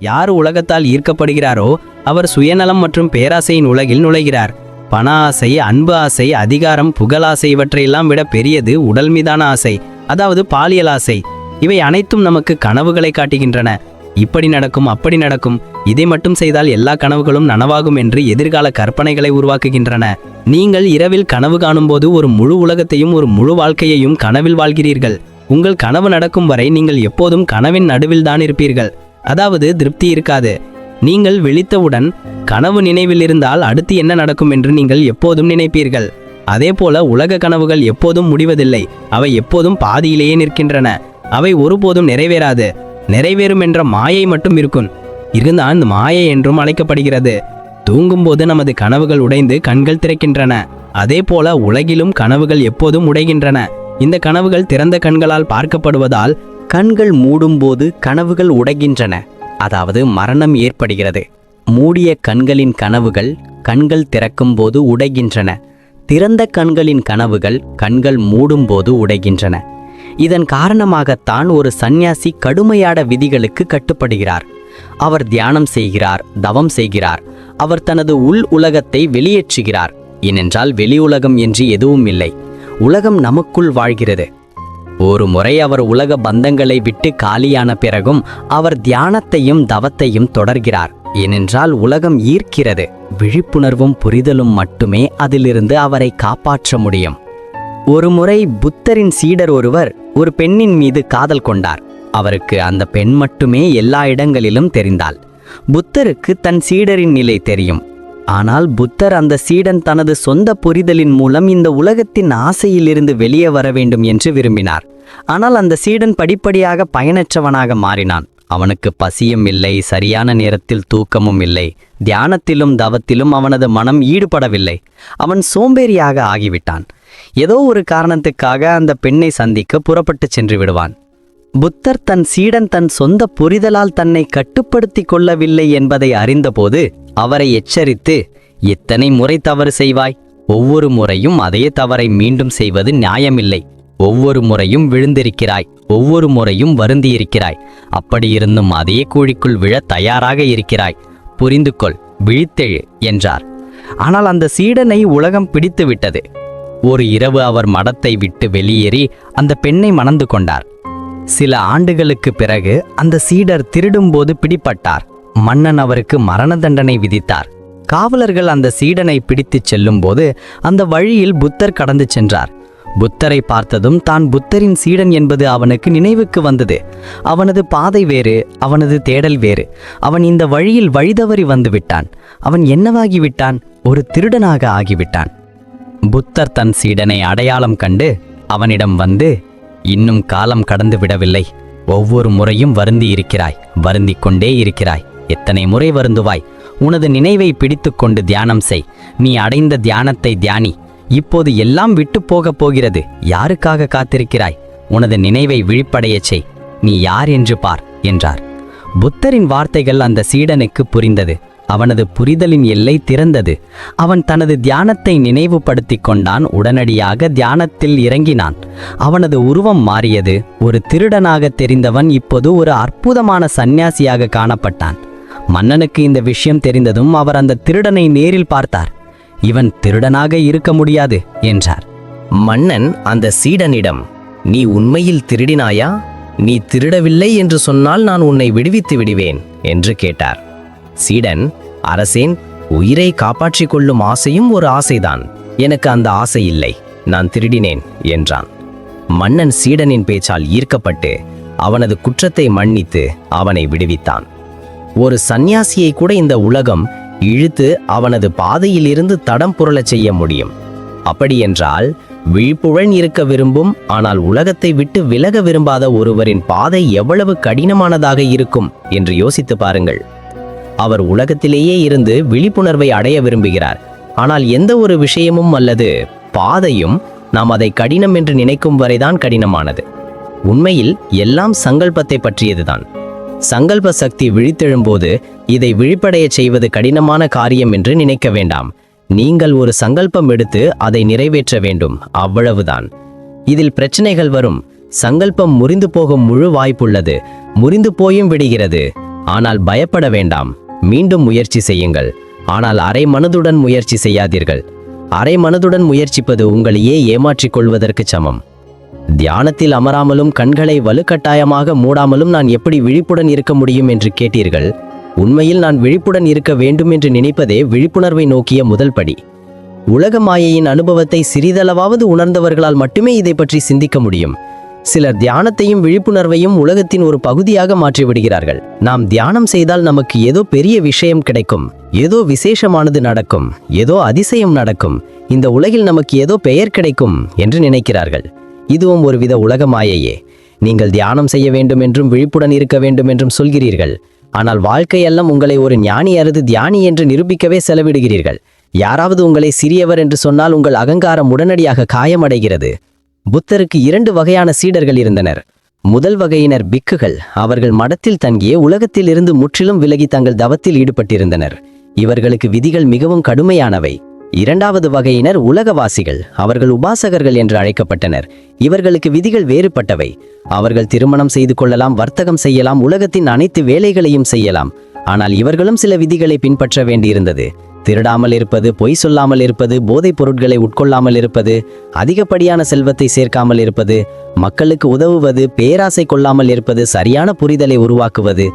யார் உலகத்தால் ஈர்க்கப்படுகிறாரோ அவர் சுயநலம் மற்றும் பேராசையின் உலகில் நுழைகிறார். பண ஆசை அன்பு ஆசை அதிகாரம் புகழாசை இவற்றையெல்லாம் விட பெரியது உடல் மீதான ஆசை அதாவது பாலியல் ஆசை. இவை அனைத்தும் நமக்கு கனவுகளை காட்டுகின்றன. இப்படி நடக்கும் அப்படி நடக்கும். இதை மட்டும் செய்தால் எல்லா கனவுகளும் நனவாகும் என்று எதிர்கால கற்பனைகளை உருவாக்குகின்றன. நீங்கள் இரவில் கனவு காணும்போது ஒரு முழு உலகத்தையும் ஒரு முழு வாழ்க்கையையும் கனவில் வாழ்கிறீர்கள். உங்கள் கனவு நடக்கும் வரை நீங்கள் எப்போதும் கனவின் நடுவில் தான் இருப்பீர்கள். அதாவது திருப்தி இருக்காது. நீங்கள் விழித்தவுடன் கனவு நினைவில் இருந்தால் அடுத்து என்ன நடக்கும் என்று நீங்கள் எப்போதும் நினைப்பீர்கள். அதேபோல உலக கனவுகள் எப்போதும் முடிவதில்லை. அவை எப்போதும் பாதியிலேயே நிற்கின்றன. அவை ஒருபோதும் நிறைவேறாது. நிறைவேறும் என்ற மாயை மட்டும் இருக்கும். இருந்தால் இந்த மாயை என்றும் அழைக்கப்படுகிறது. தூங்கும்போது நமது கனவுகள் உடைந்து கண்கள் திறக்கின்றன. அதே போல உலகிலும் கனவுகள் எப்போதும் உடைகின்றன. இந்த கனவுகள் திறந்த கண்களால் பார்க்கப்படுவதால் கண்கள் மூடும்போது கனவுகள் உடைகின்றன. அதாவது மரணம் ஏற்படுகிறது. மூடிய கண்களின் கனவுகள் கண்கள் திறக்கும்போது உடைகின்றன. திறந்த கண்களின் கனவுகள் கண்கள் மூடும்போது உடைகின்றன. இதன் காரணமாகத்தான் ஒரு சந்நியாசி கடுமையான விதிகளுக்கு கட்டுப்படுகிறார். அவர் தியானம் செய்கிறார் தவம் செய்கிறார். அவர் தனது உள் உலகத்தை வெளியேற்றுகிறார். ஏனென்றால் வெளி உலகம் என்று எதுவும் இல்லை உலகம் நமக்குள் வாழ்கிறது. ஒரு முறை அவர் உலக பந்தங்களை விட்டு காலியான பிறகும் அவர் தியானத்தையும் தவத்தையும் தொடர்கிறார். ஏனென்றால் உலகம் ஈர்க்கிறது. விழிப்புணர்வும் புரிதலும் மட்டுமே அதிலிருந்து அவரை காப்பாற்ற முடியும். ஒரு முறை புத்தரின் சீடர் ஒருவர் ஒரு பெண்ணின் மீது காதல் கொண்டார். அவருக்கு அந்த பெண் மட்டுமே எல்லா இடங்களிலும் தெரிந்தாள். புத்தருக்கு தன் சீடரின் நிலை தெரியும். ஆனால் புத்தர் அந்த சீடன் தனது சொந்த புரிதலின் மூலம் இந்த உலகத்தின் ஆசையிலிருந்து வெளியே வர வேண்டும் என்று விரும்பினார். ஆனால் அந்த சீடன் படிப்படியாக பயனற்றவனாக மாறினான். அவனுக்கு பசியும் இல்லை சரியான நேரத்தில் தூக்கமும் இல்லை தியானத்திலும் தவத்திலும் அவனது மனம் ஈடுபடவில்லை. அவன் சோம்பேறியாக ஆகிவிட்டான். ஏதோ ஒரு காரணத்துக்காக அந்த பெண்ணை சந்திக்க புறப்பட்டு சென்று விடுவான். புத்தர் தன் சீடன் தன் சொந்த புரிதலால் தன்னை கட்டுப்படுத்தி கொள்ளவில்லை என்பதை அறிந்தபோது அவரை எச்சரித்து எத்தனை முறை தவறு செய்வாய்? ஒவ்வொரு முறையும் அதே தவறை மீண்டும் செய்வது நியாயமில்லை. ஒவ்வொரு முறையும் விழுந்திருக்கிறாய். ஒவ்வொரு முறையும் வருந்தியிருக்கிறாய். அப்படியிருந்தும் அதே கூழிக்குள் விழ தயாராக இருக்கிறாய். புரிந்து கொள் விழித்தெழு என்றார். ஆனால் அந்த சீடனை உலகம் பிடித்து விட்டது ஒரு இரவு அவர் மடத்தை விட்டு வெளியேறி அந்த பெண்ணை மணந்து கொண்டார். சில ஆண்டுகளுக்கு பிறகு அந்த சீடர் திருடும்போது பிடிப்பட்டார் மன்னன் அவருக்கு மரண தண்டனை விதித்தார். காவலர்கள் அந்த சீடனை பிடித்துச் செல்லும்போது அந்த வழியில் புத்தர் கடந்து சென்றார். புத்தரை பார்த்ததும் தான் புத்தரின் சீடன் என்பது அவனுக்கு நினைவுக்கு வந்தது. அவனது பாதை வேறு அவனது தேடல் வேறு. அவன் இந்த வழியில் வழிதவறி வந்து விட்டான். அவன் என்னவாகி விட்டான்? ஒரு திருடனாக ஆகிவிட்டான். புத்தர் தன் சீடனை அடையாளம் கண்டு அவனிடம் வந்து இன்னும் காலம் கடந்து விடவில்லை. ஒவ்வொரு முறையும் வருந்தி இருக்கிறாய் வருந்திக் கொண்டே இருக்கிறாய். எத்தனை முறை வருந்துவாய்? உனது நினைவை பிடித்துக்கொண்டு தியானம் செய். நீ அடைந்த தியானத்தை தியானி. இப்போது எல்லாம் விட்டு போகப் போகிறது. யாருக்காக காத்திருக்கிறாய்? உனது நினைவை விழிப்படையச் செய். நீ யார் என்று பார் என்றார். புத்தரின் வார்த்தைகள் அந்த சீடனுக்கு புரிந்தது. அவனது புரிதலின் எல்லை திறந்தது. அவன் தனது தியானத்தை நினைவுபடுத்திக் கொண்டான். உடனடியாக தியானத்தில் இறங்கினான். அவனது உருவம் மாறியது. ஒரு திருடனாக தெரிந்தவன் இப்போது ஒரு அற்புதமான சந்நியாசியாக காணப்பட்டான். மன்னனுக்கு இந்த விஷயம் தெரிந்ததும் அவர் அந்த திருடனை நேரில் பார்த்தார். இவன் திருடனாக இருக்க முடியாது என்றார். மன்னன் அந்த சீடனிடம் நீ உண்மையில் திருடினாயா? நீ திருடவில்லை என்று சொன்னால் நான் உன்னை விடுவித்து விடுவேன் என்று கேட்டார். சீடன் அரசேன் உயிரை காப்பாற்றிக் கொள்ளும் ஆசையும் ஒரு ஆசைதான். எனக்கு அந்த ஆசை இல்லை நான் திருடினேன் என்றான். மன்னன் சீடனின் பேச்சால் ஈர்க்கப்பட்டு அவனது குற்றத்தை மன்னித்து அவனை விடுவித்தான். ஒரு சந்நியாசியை கூட இந்த உலகம் இழுத்து அவனது பாதையிலிருந்து தடம் புரளச் செய்ய முடியும். அப்படியென்றால் விழிப்புழன் இருக்க விரும்பும் ஆனால் உலகத்தை விட்டு விலக விரும்பாத ஒருவரின் பாதை எவ்வளவு கடினமானதாக இருக்கும் என்று யோசித்து பாருங்கள். அவர் உலகத்திலேயே இருந்து விழிப்புணர்வை அடைய விரும்புகிறார். ஆனால் எந்த ஒரு விஷயமும் அல்லது பாதையும் நாம் அதை கடினம் என்று நினைக்கும் வரைதான் கடினமானது. உண்மையில் எல்லாம் சங்கல்பத்தை பற்றியதுதான். சங்கல்ப சக்தி விழித்தெழும்போது இதை விழிப்படையச் செய்வது கடினமான காரியம் என்று நினைக்க வேண்டாம். நீங்கள் ஒரு சங்கல்பம் எடுத்து அதை நிறைவேற்ற வேண்டும். அவ்வளவுதான். இதில் பிரச்சனைகள் வரும். சங்கல்பம் முறிந்து போகும் முழு வாய்ப்புள்ளது. முறிந்து போயும் விடுகிறது. ஆனால் பயப்பட வேண்டாம். மீண்டும் முயற்சி செய்யுங்கள். ஆனால் அரை மனதுடன் முயற்சி செய்யாதீர்கள். அரை மனதுடன் முயற்சிப்பது உங்களையே ஏமாற்றிக் கொள்வதற்கு சமம். தியானத்தில் அமராமலும் கண்களை வலுக்கட்டாயமாக மூடாமலும் நான் எப்படி விழிப்புடன் இருக்க முடியும் என்று கேட்டீர்கள்? உண்மையில் நான் விழிப்புடன் இருக்க வேண்டும் என்று நினைப்பதே விழிப்புணர்வை நோக்கிய முதல் படி. உலக மாயையின் அனுபவத்தை சிறிதளவாவது உணர்ந்தவர்களால் மட்டுமே இதை பற்றி சிந்திக்க முடியும். சிலர் தியானத்தையும் விழிப்புணர்வையும் உலகத்தின் ஒரு பகுதியாக மாற்றிவிடுகிறார்கள். நாம் தியானம் செய்தால் நமக்கு ஏதோ பெரிய விஷயம் கிடைக்கும். ஏதோ விசேஷமானது நடக்கும். ஏதோ அதிசயம் நடக்கும். இந்த உலகில் நமக்கு ஏதோ பெயர் கிடைக்கும் என்று நினைக்கிறார்கள். இதுவும் ஒருவித உலக மாயையே. நீங்கள் தியானம் செய்ய வேண்டும் என்றும் விழிப்புடன் இருக்க வேண்டும் என்றும் சொல்கிறீர்கள். ஆனால் வாழ்க்கையெல்லாம் உங்களை ஒரு ஞானி அல்லது தியானி என்று நிரூபிக்கவே செலவிடுகிறீர்கள். யாராவது உங்களை சிறியவர் என்று சொன்னால் உங்கள் அகங்காரம் உடனடியாக காயமடைகிறது. புத்தருக்கு இரண்டு வகையான சீடர்கள் இருந்தனர். முதல் வகையினர் பிக்குகள். அவர்கள் மடத்தில் தங்கிய உலகத்தில் இருந்து முற்றிலும் விலகி தங்கள் தவத்தில் ஈடுபட்டிருந்தனர். இவர்களுக்கு விதிகள் மிகவும் கடுமையானவை. இரண்டாவது வகையினர் உலகவாசிகள் அவர்கள் உபாசகர்கள் என்று அழைக்கப்பட்டனர். இவர்களுக்கு விதிகள் வேறுபட்டவை. அவர்கள் திருமணம் செய்து கொள்ளலாம் வர்த்தகம் செய்யலாம் உலகத்தின் அனைத்து வேலைகளையும் செய்யலாம். ஆனால் இவர்களும் சில விதிகளை பின்பற்ற வேண்டியிருந்தது. திருடாமல் இருப்பது பொய் சொல்லாமல் இருப்பது போதைப் பொருட்களை உட்கொள்ளாமல் இருப்பது அதிகப்படியான செல்வத்தை சேர்க்காமல் இருப்பது மக்களுக்கு உதவுவது பேராசை கொள்ளாமல் இருப்பது சரியான புரிதலை உருவாக்குவது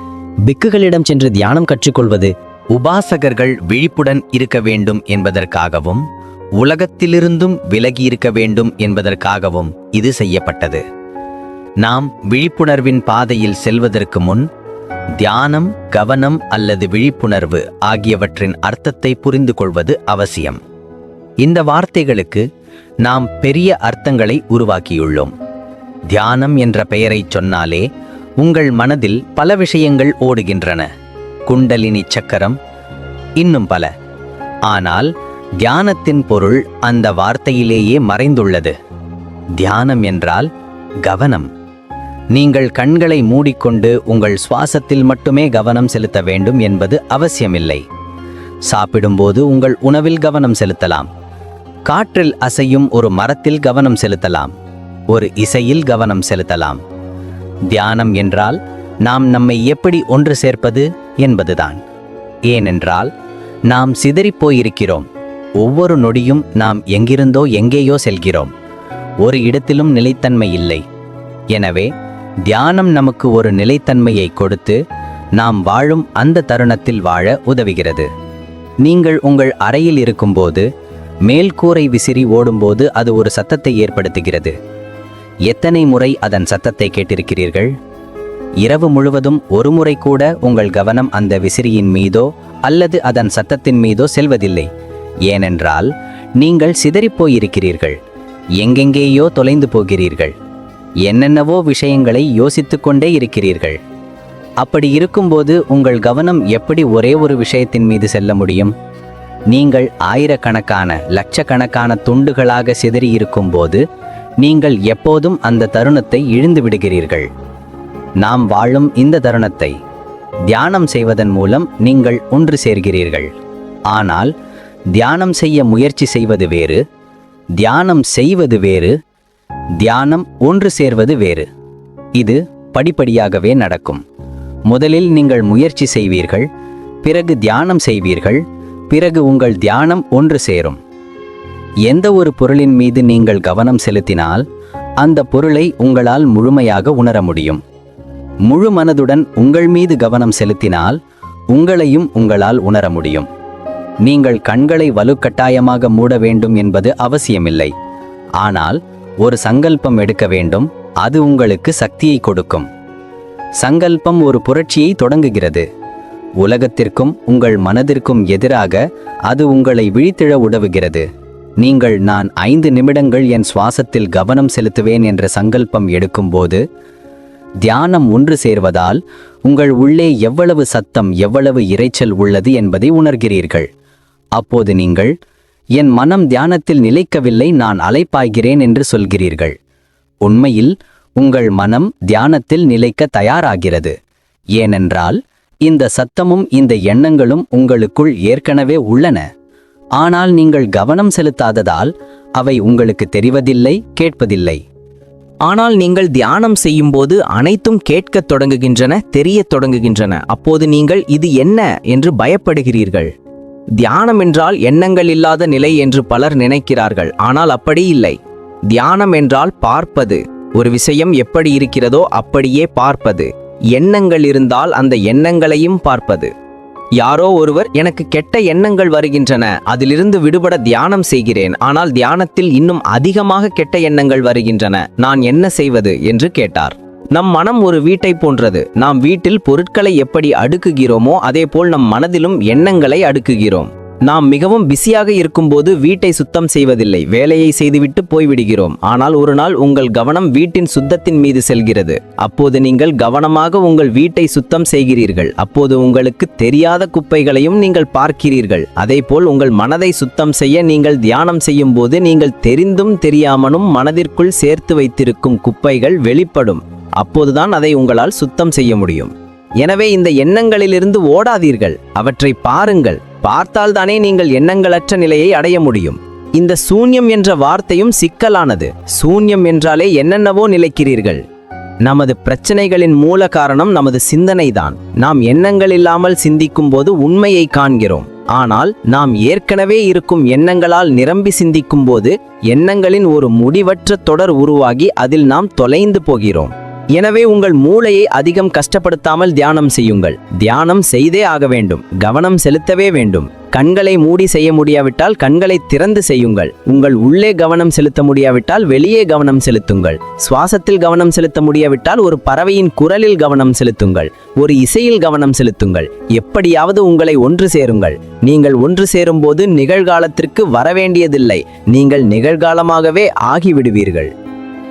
பிக்குகளிடம் சென்று தியானம் கற்றுக்கொள்வது உபாசகர்கள் விழிப்புடன் இருக்க வேண்டும் என்பதற்காகவும் உலகத்திலிருந்தும் விலகி இருக்க வேண்டும் என்பதற்காகவும் இது செய்யப்பட்டது. நாம் விழிப்புணர்வின் பாதையில் செல்வதற்கு முன் தியானம் கவனம் அல்லது விழிப்புணர்வு ஆகியவற்றின் அர்த்தத்தை புரிந்து கொள்வது அவசியம். இந்த வார்த்தைகளுக்கு நாம் பெரிய அர்த்தங்களை உருவாக்கியுள்ளோம். தியானம் என்ற பெயரைச் சொன்னாலே உங்கள் மனதில் பல விஷயங்கள் ஓடுகின்றன. குண்டலினி சக்கரம் இன்னும் பல. ஆனால் தியானத்தின் பொருள் அந்த வார்த்தையிலேயே மறைந்துள்ளது. தியானம் என்றால் கவனம். நீங்கள் கண்களை மூடிக்கொண்டு உங்கள் சுவாசத்தில் மட்டுமே கவனம் செலுத்த வேண்டும் என்பது அவசியமில்லை. சாப்பிடும்போது உங்கள் உணவில் கவனம் செலுத்தலாம். காற்றில் அசையும் ஒரு மரத்தில் கவனம் செலுத்தலாம். ஒரு இசையில் கவனம் செலுத்தலாம். தியானம் என்றால் நாம் நம்மை எப்படி ஒன்று சேர்ப்பது? என்பதுதான். ஏனென்றால் நாம் சிதறிப் போயிருக்கிறோம் ஒவ்வொரு நொடியும் நாம் எங்கிருந்தோ எங்கேயோ செல்கிறோம். ஒரு இடத்திலும் நிலைத்தன்மை இல்லை. எனவே தியானம் நமக்கு ஒரு நிலைத்தன்மையை கொடுத்து நாம் வாழும் அந்த தருணத்தில் வாழ உதவுகிறது. நீங்கள் உங்கள் அறையில் இருக்கும்போது மேல்கூரை விசிறி ஓடும்போது அது ஒரு சத்தத்தை ஏற்படுத்துகிறது. எத்தனை முறை அதன் சத்தத்தை கேட்டிருக்கிறீர்கள்? இரவு முழுவதும் ஒருமுறை கூட உங்கள் கவனம் அந்த விசிறியின் மீதோ அல்லது அதன் சத்தத்தின் மீதோ செல்வதில்லை. ஏனென்றால் நீங்கள் சிதறிப் போயிருக்கிறீர்கள் எங்கெங்கேயோ தொலைந்து போகிறீர்கள். என்னென்னவோ விஷயங்களை யோசித்துக்கொண்டே இருக்கிறீர்கள். அப்படி இருக்கும்போது உங்கள் கவனம் எப்படி ஒரே ஒரு விஷயத்தின் மீது செல்ல முடியும்? நீங்கள் ஆயிரக்கணக்கான லட்சக்கணக்கான துண்டுகளாக சிதறி இருக்கும்போது நீங்கள் எப்போதும் அந்த தருணத்தை இழுந்து விடுகிறீர்கள். நாம் வாழும் இந்த தருணத்தை தியானம் செய்வதன் மூலம் நீங்கள் ஒன்று சேர்கிறீர்கள். ஆனால் தியானம் செய்ய முயற்சி செய்வது வேறு தியானம் செய்வது வேறு தியானம் ஒன்று சேர்வது வேறு. இது படிப்படியாகவே நடக்கும். முதலில் நீங்கள் முயற்சி செய்வீர்கள் பிறகு தியானம் செய்வீர்கள் பிறகு உங்கள் தியானம் ஒன்று சேரும். எந்த ஒரு பொருளின் மீது நீங்கள் கவனம் செலுத்தினால் அந்த பொருளை உங்களால் முழுமையாக உணர முடியும். முழு மனதுடன் உங்கள் மீது கவனம் செலுத்தினால் உங்களையும் உங்களால் உணர முடியும். நீங்கள் கண்களை வலுக்கட்டாயமாக மூட வேண்டும் என்பது அவசியமில்லை. ஆனால் ஒரு சங்கல்பம் எடுக்க வேண்டும் அது உங்களுக்கு சக்தியை கொடுக்கும். சங்கல்பம் ஒரு புரட்சியை தொடங்குகிறது. உலகத்திற்கும் உங்கள் மனதிற்கும் எதிராக அது உங்களை விழித்திழ உதவுகிறது. நீங்கள் நான் ஐந்து நிமிடங்கள் என் சுவாசத்தில் கவனம் செலுத்துவேன் என்ற சங்கல்பம் எடுக்கும்போது தியானம் ஒன்று சேர்வதால் உங்கள் உள்ளே எவ்வளவு சத்தம் எவ்வளவு இரைச்சல் உள்ளது என்பதை உணர்கிறீர்கள். அப்போது நீங்கள் என் மனம் தியானத்தில் நிலைக்கவில்லை நான் அலைப்பாய்கிறேன் என்று சொல்கிறீர்கள். உண்மையில் உங்கள் மனம் தியானத்தில் நிலைக்க தயாராகிறது. ஏனென்றால் இந்த சத்தமும் இந்த எண்ணங்களும் உங்களுக்குள் ஏற்கனவே உள்ளன. ஆனால் நீங்கள் கவனம் செலுத்தாததால் அவை உங்களுக்கு தெரிவதில்லை கேட்பதில்லை. ஆனால் நீங்கள் தியானம் செய்யும்போது அனைத்தும் கேட்கத் தொடங்குகின்றன தெரியத் தொடங்குகின்றன. அப்போது நீங்கள் இது என்ன? என்று பயப்படுகிறீர்கள். தியானம் என்றால் எண்ணங்கள் இல்லாத நிலை என்று பலர் நினைக்கிறார்கள். ஆனால் அப்படி இல்லை. தியானம் என்றால் பார்ப்பது. ஒரு விஷயம் எப்படி இருக்கிறதோ அப்படியே பார்ப்பது. எண்ணங்கள் இருந்தால் அந்த எண்ணங்களையும் பார்ப்பது. யாரோ ஒருவர் எனக்கு கெட்ட எண்ணங்கள் வருகின்றன. அதிலிருந்து விடுபட தியானம் செய்கிறேன். ஆனால் தியானத்தில் இன்னும் அதிகமாக கெட்ட எண்ணங்கள் வருகின்றன. நான் என்ன செய்வது? என்று கேட்டார். நம் மனம் ஒரு வீட்டை போன்றது. நாம் வீட்டில் பொருட்களை எப்படி அடுக்குகிறோமோ அதேபோல் நம் மனதிலும் எண்ணங்களை அடுக்குகிறோம். நாம் மிகவும் பிஸியாக இருக்கும்போது வீட்டை சுத்தம் செய்வதில்லை. வேலையை செய்துவிட்டு போய்விடுகிறோம். ஆனால் ஒரு நாள் உங்கள் கவனம் வீட்டின் சுத்தத்தின் மீது செல்கிறது. அப்போது நீங்கள் கவனமாக உங்கள் வீட்டை சுத்தம் செய்கிறீர்கள். அப்போது உங்களுக்கு தெரியாத குப்பைகளையும் நீங்கள் பார்க்கிறீர்கள். அதேபோல் உங்கள் மனதை சுத்தம் செய்ய நீங்கள் தியானம் செய்யும் போது நீங்கள் தெரிந்தும் தெரியாமலும் மனதிற்குள் சேர்த்து வைத்திருக்கும் குப்பைகள் வெளிப்படும். அப்போதுதான் அதை உங்களால் சுத்தம் செய்ய முடியும். எனவே இந்த எண்ணங்களிலிருந்து ஓடாதீர்கள். அவற்றை பாருங்கள். பார்த்தால்தானே நீங்கள் எண்ணங்களற்ற நிலையை அடைய முடியும். இந்த சூன்யம் என்ற வார்த்தையும் சிக்கலானது. சூன்யம் என்றாலே என்னென்னவோ நிலைக்கிறீர்கள். நமது பிரச்சனைகளின் மூல காரணம் நமது சிந்தனைதான். நாம் எண்ணங்கள் இல்லாமல் சிந்திக்கும் போது உண்மையை காண்கிறோம். ஆனால் நாம் ஏற்கனவே இருக்கும் எண்ணங்களால் நிரம்பி சிந்திக்கும் போது எண்ணங்களின் ஒரு முடிவற்ற தொடர் உருவாகி அதில் நாம் தொலைந்து போகிறோம். எனவே உங்கள் மூளையை அதிகம் கஷ்டப்படுத்தாமல் தியானம் செய்யுங்கள். தியானம் செய்தே ஆக வேண்டும். கவனம் செலுத்தவே வேண்டும். கண்களை மூடி செய்ய முடியாவிட்டால் கண்களை திறந்து செய்யுங்கள். உங்கள் உள்ளே கவனம் செலுத்த முடியாவிட்டால் வெளியே கவனம் செலுத்துங்கள். சுவாசத்தில் கவனம் செலுத்த முடியாவிட்டால் ஒரு பறவையின் குரலில் கவனம் செலுத்துங்கள். ஒரு இசையில் கவனம் செலுத்துங்கள். எப்படியாவது உங்களை ஒன்று சேருங்கள். நீங்கள் ஒன்று சேரும்போது நிகழ்காலத்திற்கு வரவேண்டியதில்லை. நீங்கள் நிகழ்காலமாகவே ஆகிவிடுவீர்கள்.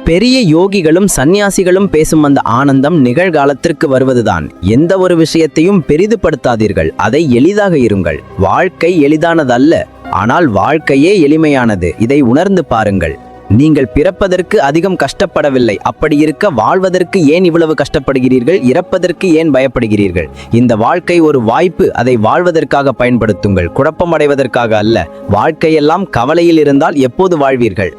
பெரிய யோகிகளும் சந்நியாசிகளும் பேசும் அந்த ஆனந்தம் நிகழ்காலத்திற்கு வருவதுதான். எந்த ஒரு விஷயத்தையும் பெரிதுபடுத்தாதீர்கள். அதை எளிதாக இருங்கள். வாழ்க்கை எளிதானதல்ல. ஆனால் வாழ்க்கையே எளிமையானது. இதை உணர்ந்து பாருங்கள். நீங்கள் பிறப்பதற்கு அதிகம் கஷ்டப்படவில்லை. அப்படி இருக்க வாழ்வதற்கு ஏன் இவ்வளவு கஷ்டப்படுகிறீர்கள்? இறப்பதற்கு ஏன் பயப்படுகிறீர்கள்? இந்த வாழ்க்கை ஒரு வாய்ப்பு. அதை வாழ்வதற்காக பயன்படுத்துங்கள். குழப்பமடைவதற்காக அல்ல. வாழ்க்கையெல்லாம் கவலையில் இருந்தால் எப்போது வாழ்வீர்கள்?